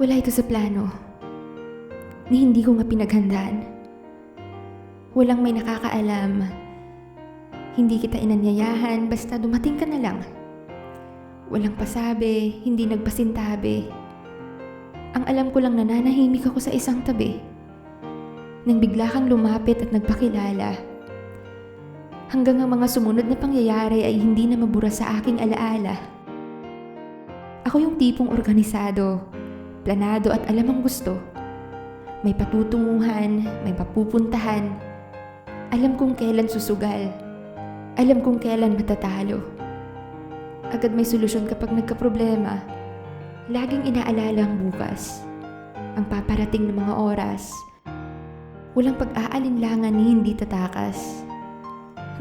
Wala ito sa plano. Ni hindi ko nga pinaghandaan. Walang may nakakaalam. Hindi kita inanyayahan basta dumating ka na lang. Walang pasabi, hindi nagpasintabi. Ang alam ko lang nananahimik ako sa isang tabi. Nang bigla kang lumapit at nagpakilala. Hanggang ang mga sumunod na pangyayari ay hindi na mabura sa aking alaala. Ako yung tipong organisado, planado at alam ang gusto. May patutunguhan, may papupuntahan. Alam kung kailan susugal. Alam kung kailan matatalo. Agad may solusyon kapag nagkaproblema. Laging inaalala ang bukas. Ang paparating ng mga oras. Walang pag-aalinlangan ni hindi tatakas.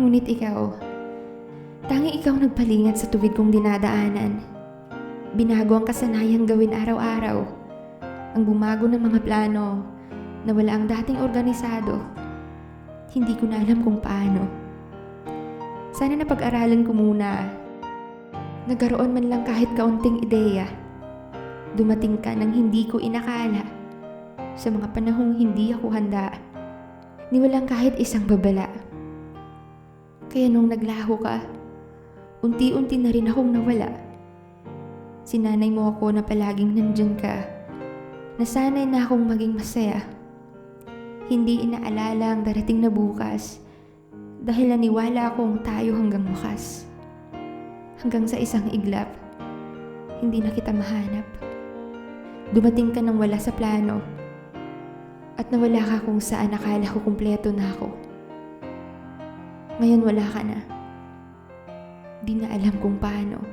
Ngunit ikaw, tangi ikaw nagpalingat sa tuwid kong dinadaanan. Binago ang kasanayang gawin araw-araw. Ang bumago ng mga plano na wala ang dating organisado. Hindi ko na alam kung paano. Sana napag-aralan ko muna. Nagkaroon man lang kahit kaunting ideya. Dumating ka nang hindi ko inakala. Sa mga panahong hindi ako handa. Ni walang kahit isang babala. Kaya nung naglaho ka, unti-unti na rin akong nawala. Sinanay mo ako na palaging nandyan ka. Nasanay na akong maging masaya. Hindi inaalala ang darating na bukas dahil naniwala akong tayo hanggang wakas. Hanggang sa isang iglap, hindi na kita mahanap. Dumating ka nang wala sa plano at nawala ka kung saan akala ko kumpleto na ako. Ngayon wala ka na. Di na alam kung paano.